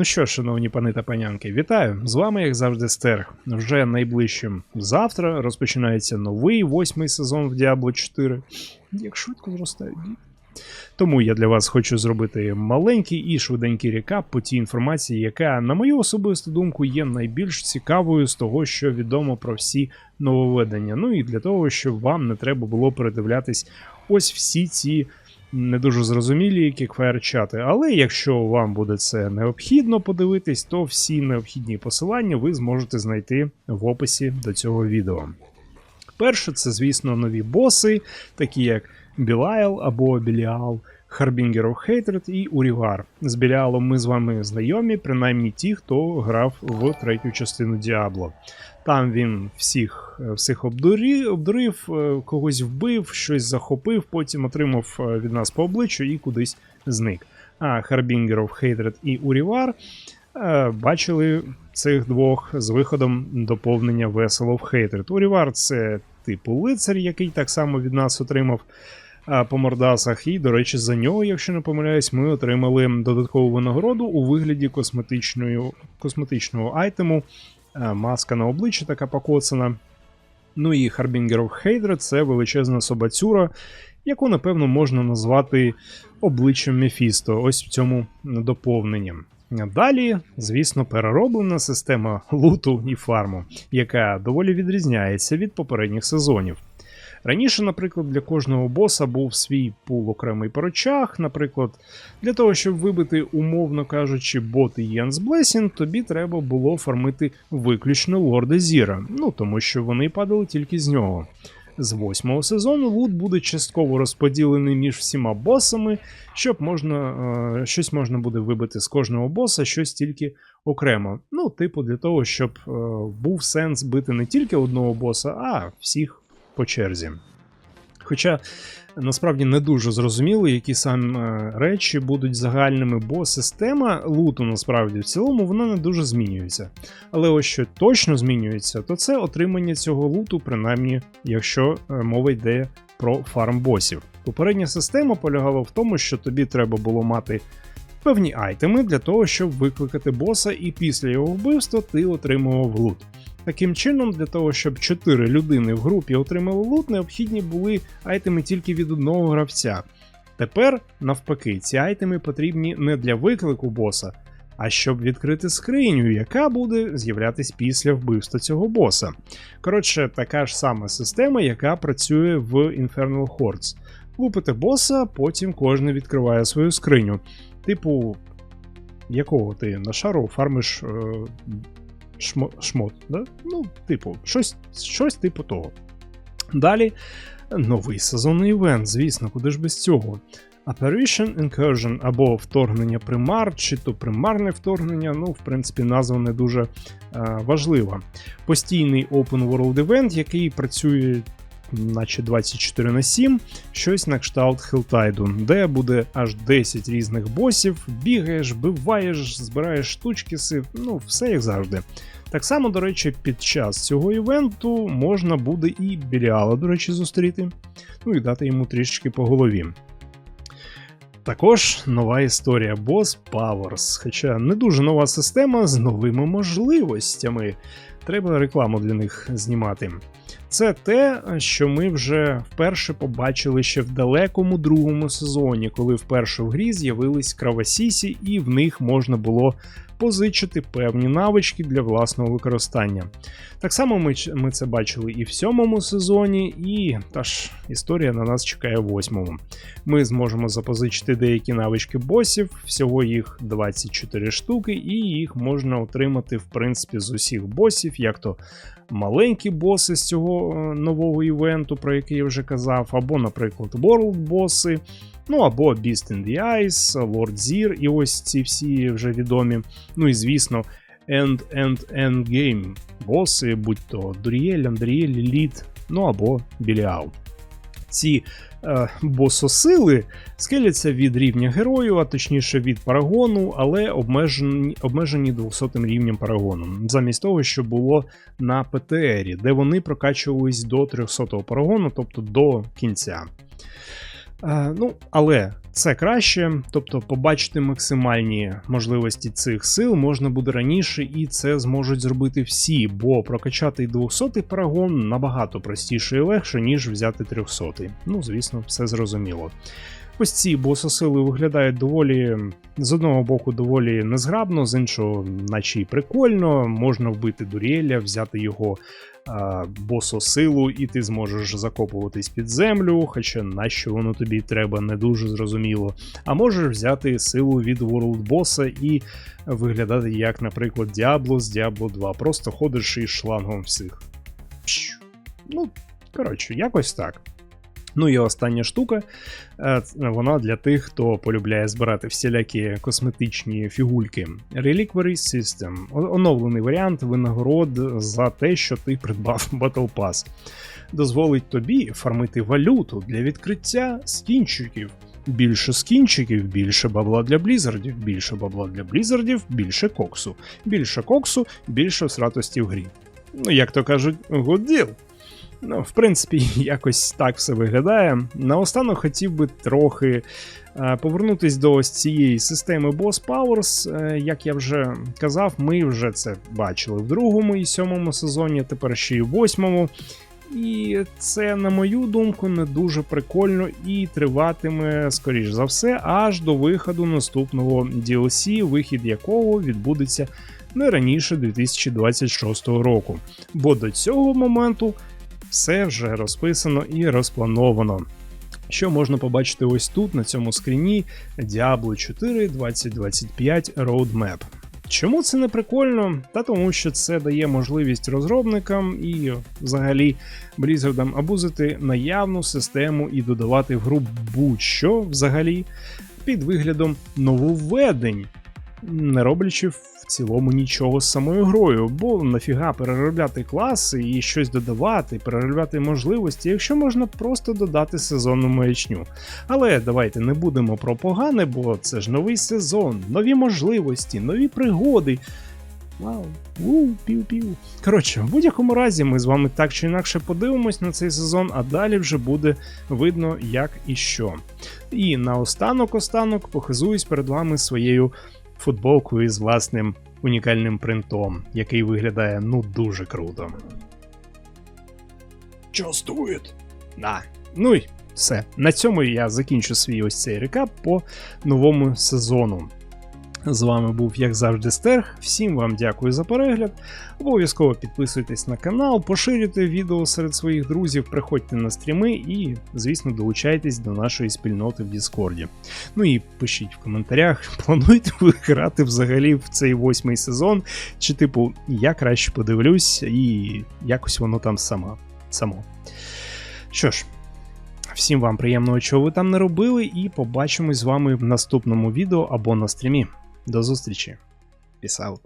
Ну що, шановні пани та панянки, вітаю! З вами, як завжди, Стерг. Вже найближчим завтра розпочинається новий восьмий сезон в Diablo 4. Як швидко зростають діти. Тому я для вас хочу зробити маленький і швиденький рекап по тій інформації, яка, на мою особисту думку, є найбільш цікавою з того, що відомо про всі нововведення. Ну і для того, щоб вам не треба було передивлятись ось всі ці не дуже зрозумілі кікфаєр-чати. Але якщо вам буде це необхідно подивитись, то всі необхідні посилання ви зможете знайти в описі до цього відео. Перше, це, звісно, нові боси, такі як Білайл або Біліал, of Hatred і Урігар. З Біліалом ми з вами знайомі, принаймні ті, хто грав в третю частину Діабло. Там він всіх всіх обдурив, е, когось вбив, щось захопив, потім отримав е, від нас по обличчю і кудись зник. А Harbinger of Hatred і Урівар е, бачили цих двох з виходом доповнення Vessel of Hatred. Урівар це типу лицар, який так само від нас отримав по мордасах. І, до речі, за нього, якщо не помиляюсь, ми отримали додаткову винагороду у вигляді косметичної, косметичного айтему. Маска на обличчі така покоцана. Ну і Harbinger of Hatred це величезна собацюра, яку, напевно, можна назвати обличчям Мефісто, ось в цьому доповненні. Далі, звісно, перероблена система луту і фарму, яка доволі відрізняється від попередніх сезонів. Раніше, наприклад, для кожного боса був свій пул окремий по речах. Наприклад, для того, щоб вибити, умовно кажучи, боти Єнс Блесінг, тобі треба було фармити виключно лорда Зіра, ну тому що вони падали тільки з нього. З восьмого сезону лут буде частково розподілений між всіма босами, щоб можна, е, щось можна буде вибити з кожного боса, щось тільки окремо. Ну, типу, для того, щоб е, був сенс бити не тільки одного боса, а всіх по черзі. Хоча насправді не дуже зрозуміло, які саме речі будуть загальними, бо система луту насправді в цілому вона не дуже змінюється. Але ось що точно змінюється, то це отримання цього луту, принаймні, якщо е, мова йде про фармбосів. Попередня система полягала в тому, що тобі треба було мати певні айтеми для того, щоб викликати боса, і після його вбивства ти отримував лут. Таким чином, для того, щоб 4 людини в групі отримали лут, необхідні були айтеми тільки від одного гравця. Тепер, навпаки, ці айтеми потрібні не для виклику боса, а щоб відкрити скриню, яка буде з'являтись після вбивства цього боса. Коротше, така ж сама система, яка працює в Infernal Hordes. Лупите боса, потім кожен відкриває свою скриню. Типу, якого ти на шару фармиш е, шмо, шмот. Да? Ну, типу, щось, щось типу того. Далі новий сезонний івент, звісно, куди ж без цього. Apparition Incursion або вторгнення примар, чи то примарне вторгнення, ну, в принципі, назва не дуже е, важлива. Постійний open world event, який працює наче 24 на 7, щось на кшталт Хелтайду, де буде аж 10 різних босів, бігаєш, биваєш, збираєш штучки, ну, все як завжди. Так само, до речі, під час цього івенту можна буде і Біліала, до речі, зустріти, ну і дати йому трішечки по голові. Також нова історія Boss Powers, хоча не дуже нова система з новими можливостями. Треба рекламу для них знімати. Це те, що ми вже вперше побачили ще в далекому другому сезоні, коли вперше в грі з'явились кравасісі, і в них можна було позичити певні навички для власного використання. Так само ми ми це бачили і в сьомому сезоні, і та ж історія на нас чекає в восьмому. Ми зможемо запозичити деякі навички босів, всього їх 24 штуки, і їх можна отримати в принципі з усіх босів, як то маленькі боси з цього нового івенту, про який я вже казав, або, наприклад, World боси. Ну або Beast in the Ice, Lord Zir, і ось ці всі вже відомі. Ну і звісно, End End End Game боси, будь то Дуріель, Андріель, Лід, ну або Біліал. Ці е, бососили скеляться від рівня герою, а точніше від парагону, але обмежені обмежені 200 рівнем парагону, замість того, що було на ПТРі, де вони прокачувались до 300 парагону, тобто до кінця. Е, ну, але Це краще, тобто побачити максимальні можливості цих сил можна буде раніше, і це зможуть зробити всі, бо прокачати 200-й парагон набагато простіше і легше, ніж взяти 300-й. Ну, звісно, все зрозуміло. Ось ці бососили виглядають доволі з одного боку доволі незграбно, з іншого, наче й прикольно. Можна вбити Дуріеля, взяти його а, бососилу, і ти зможеш закопуватись під землю, хоча нащо воно тобі треба, не дуже зрозуміло. А можеш взяти силу від World Боса і виглядати як, наприклад, Діабло з Diablo 2. Просто ходиш із шлангом всіх. Ну, коротше, якось так. Ну і остання штука, е, вона для тих, хто полюбляє збирати всілякі косметичні фігульки. Reliquary System оновлений варіант винагород за те, що ти придбав Battle Pass. Дозволить тобі фармити валюту для відкриття скінчиків. Більше скінчиків, більше бабла для блізардів, більше бабла для блізардів, більше коксу. Більше коксу, більше сратості в грі. Ну, як то кажуть, good deal. Ну, в принципі, якось так все виглядає. Наостанок хотів би трохи е, повернутись до ось цієї системи Boss Powers. Е, як я вже казав, ми вже це бачили в другому і сьомому сезоні, тепер ще й в восьмому. І це, на мою думку, не дуже прикольно і триватиме, скоріш за все, аж до виходу наступного DLC, вихід якого відбудеться не раніше 2026 року. Бо до цього моменту все вже розписано і розплановано. Що можна побачити ось тут, на цьому скріні Diablo 4 2025 Roadmap. Чому це не прикольно? Та тому, що це дає можливість розробникам і взагалі Blizzard абузити наявну систему і додавати в гру будь-що взагалі під виглядом нововведень, не роблячи в цілому нічого з самою грою, бо нафіга переробляти класи і щось додавати, переробляти можливості, якщо можна просто додати сезонну маячню. Але давайте не будемо про погане, бо це ж новий сезон, нові можливості, нові пригоди. Вау, у, пів-пів. Коротше, в будь-якому разі ми з вами так чи інакше подивимось на цей сезон, а далі вже буде видно, як і що. І наостанок останок похизуюсь перед вами своєю футболкою із власним унікальним принтом, який виглядає ну дуже круто. It! Да. Ну й все. На цьому я закінчу свій ось цей рекап по новому сезону. З вами був, як завжди, Стерг. Всім вам дякую за перегляд. Обов'язково підписуйтесь на канал, поширюйте відео серед своїх друзів, приходьте на стріми і, звісно, долучайтесь до нашої спільноти в Діскорді. Ну і пишіть в коментарях, плануєте ви грати взагалі в цей восьмий сезон, чи, типу, я краще подивлюсь, і якось воно там сама. само. Що ж. Всім вам приємного, чого ви там не робили, і побачимось з вами в наступному відео або на стрімі. До зустрічі. Peace out.